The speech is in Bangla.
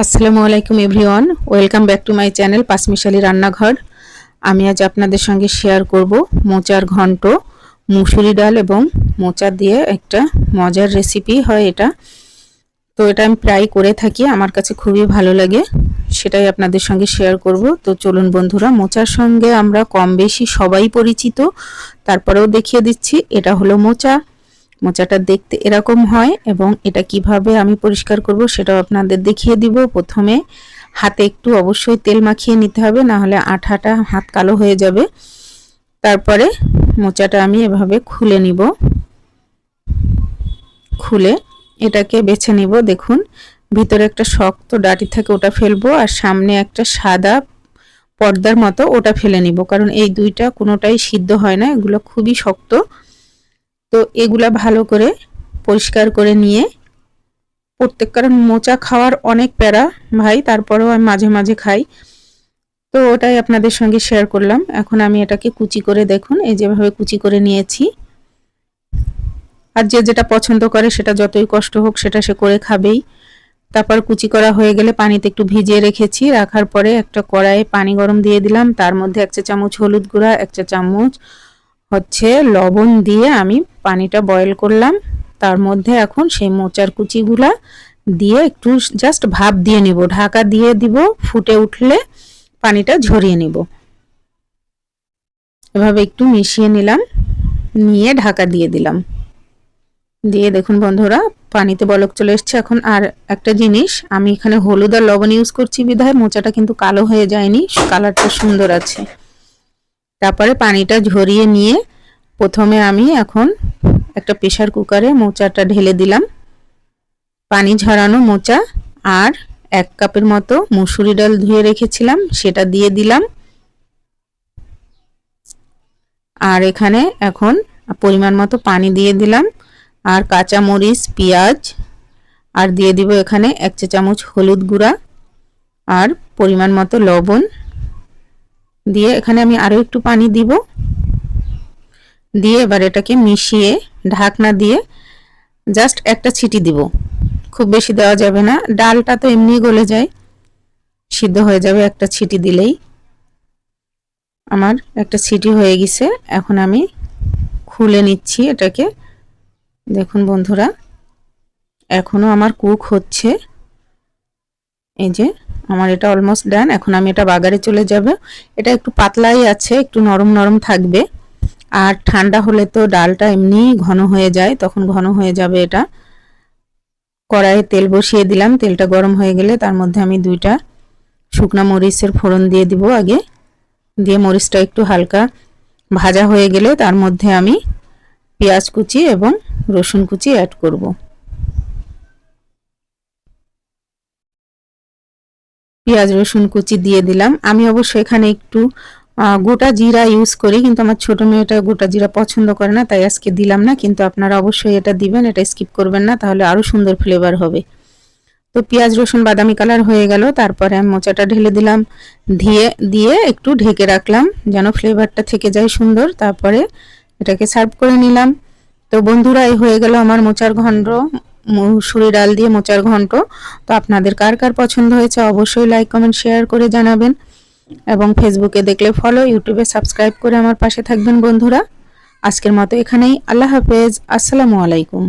আসসালামু আলাইকুম everyone. Welcome back to my channel Panchmishali Rannaghar. আমি আজ আপনাদের সঙ্গে শেয়ার করব মোচার ঘন্ট, মুসুরি ডাল এবং মোচা দিয়ে একটা মজার রেসিপি হয় এটা। তো এটা আমি প্রায় করে থাকি, আমার কাছে খুবই ভালো লাগে, সেটাই আপনাদের সঙ্গে শেয়ার করব। তো চলুন বন্ধুরা, মোচার সঙ্গে আমরা কম বেশি সবাই পরিচিত, তারপরেও দেখিয়ে দিচ্ছি, এটা হলো মোচা। মোচাটা দেখতে এরকম হয় এবং এটা কীভাবে আমি পরিষ্কার করব সেটাও আপনাদের দেখিয়ে দিব। প্রথমে হাতে একটু অবশ্যই তেল মাখিয়ে নিতে হবে না হলে আঠাটা হাত কালো হয়ে যাবে। তারপরে মোচাটা আমি এভাবে খুলে নিব। খুলে এটাকে বেছে নিব, দেখুন। ভিতরে একটা শক্ত ডাটি থাকে, ওটা ফেলব, আর সামনে একটা সাদা পর্দার মতো ওটা ফেলে নিব। কারণ এই দুইটা কোনোটাই সিদ্ধ হয় না, এগুলো খুবই শক্ত। তো এগুলা ভালো করে পরিষ্কার করে নিয়ে প্রত্যেক, কারণ মোচা খাওয়ার অনেক প্যারা ভাই, তারপরেও আমি মাঝে মাঝে খাই। তো ওটাই আপনাদের সঙ্গে শেয়ার করলাম। এখন আমি এটাকে কুচি করে দেখুন, এই যেভাবে কুচি করে নিয়েছি। আর যে যেটা পছন্দ করে সেটা যতই কষ্ট হোক সেটা সে করে খাবেই। তারপর কুচি করা হয়ে গেলে পানিতে একটু ভিজিয়ে রেখেছি। রাখার পরে একটা কড়াইয়ে পানি গরম দিয়ে দিলাম। তার মধ্যে এক চা চামচ হলুদ গুঁড়া, এক চা চামচ হচ্ছে লবণ দিয়ে আমি পানিটা বয়েল করলাম। তার মধ্যে এখন সেই মোচার কুচিগুলা দিয়ে একটু জাস্ট ভাপ দিয়ে নিব। ঢাকা দিয়ে দিব, ফুটে উঠলে পানিটা ঝরিয়ে নিব। এভাবে একটু মিশিয়ে নিলাম, নিয়ে ঢাকা দিয়ে দিলাম। দিয়ে দেখুন বন্ধুরা, পানিতে বলক চলে এসছে। এখন আর একটা জিনিস, আমি এখানে হলুদ আর লবণ ইউজ করছি বিধায়, মোচাটা কিন্তু কালো হয়ে যায়নি, কালারটা সুন্দর আছে। তারপরে পানিটা ঝরিয়ে নিয়ে প্রথমে আমি এখন একটা প্রেশার কুকারে মোচাটা ঢেলে দিলাম। পানি ঝরানো মোচা আর এক কাপের মতো মুসুরি ডাল ধুয়ে রেখেছিলাম, সেটা দিয়ে দিলাম। আর এখানে এখন পরিমাণ মতো পানি দিয়ে দিলাম। আর কাঁচা মরিচ পেঁয়াজ, আর দিয়ে দিব এখানে এক চা চামচ হলুদ গুঁড়া আর পরিমাণ মতো লবণ। দিয়ে এখানে আমি আরও একটু পানি দিব। দিয়ে এবার এটাকে মিশিয়ে ঢাকনা দিয়ে জাস্ট একটা ছিটি দিব। খুব বেশি দেওয়া যাবে না। ডালটা তো এমনি গলে যায়। সিদ্ধ হয়ে যাবে একটা ছিটি দিলেই। আমার একটা ছিটি হয়ে গেছে। এখন আমি খুলে নিচ্ছি এটাকে। দেখুন বন্ধুরা এখনও আমার কুক হচ্ছে। এই যে, আমার এটা অলমোস্ট ডান এখন আমি এটা বাগারে চলে যাবে। এটা একটু পাতলাই আছে, একটু নরম নরম থাকবে। আর ঠান্ডা হলে তো ডালটা এমনি ঘন হয়ে যায়, তখন ঘন হয়ে যাবে এটা। কড়াইয়ে তেল বসিয়ে দিলাম, তেলটা গরম হয়ে গেলে তার মধ্যে আমি দুইটা শুকনা মরিচের ফোড়ন দিয়ে দিব আগে। দিয়ে মরিচটা একটু হালকা ভাজা হয়ে গেলে তার মধ্যে আমি পেঁয়াজ কুচি এবং রসুন কুচি অ্যাড করব। পেঁয়াজ রসুন কুচি দিয়ে দিলাম। আমি অবশ্য এখানে একটু গোটা জিরা ইউজ করি, কিন্তু আমার ছোট মেয়েটা গোটা জিরা পছন্দ করে না, তাই আজকে দিলাম না, কিন্তু আপনারা অবশ্যই এটা দিবেন, এটা স্কিপ করবেন না, তাহলে আরও সুন্দর ফ্লেভার হবে। তো পেঁয়াজ, রসুন, বাদামি কালার হয়ে গেল, তারপরে আমি মোচাটা ঢেলে দিলাম দিয়ে দিয়ে একটু ঢেকে রাখলাম, যেন ফ্লেভারটা থেকে যায় সুন্দর, তারপরে এটাকে সার্ভ করে নিলাম। তো বন্ধুরা, এই হয়ে গেল আমার মোচার ঘণ্ট মুসুরি ডাল দিয়ে মোচার ঘন্ট। তো আপনাদের কার কার পছন্দ হয়েছে, অবশ্যই লাইক কমেন্ট শেয়ার করে জানাবেন। এবং ফেসবুকে দেখলে ফলো ইউটিউবে সাবস্ক্রাইব করে আমার পাশে থাকবেন বন্ধুরা। আজকের মতো এখানেই। আল্লাহ হাফেজ। আসসালামু আলাইকুম।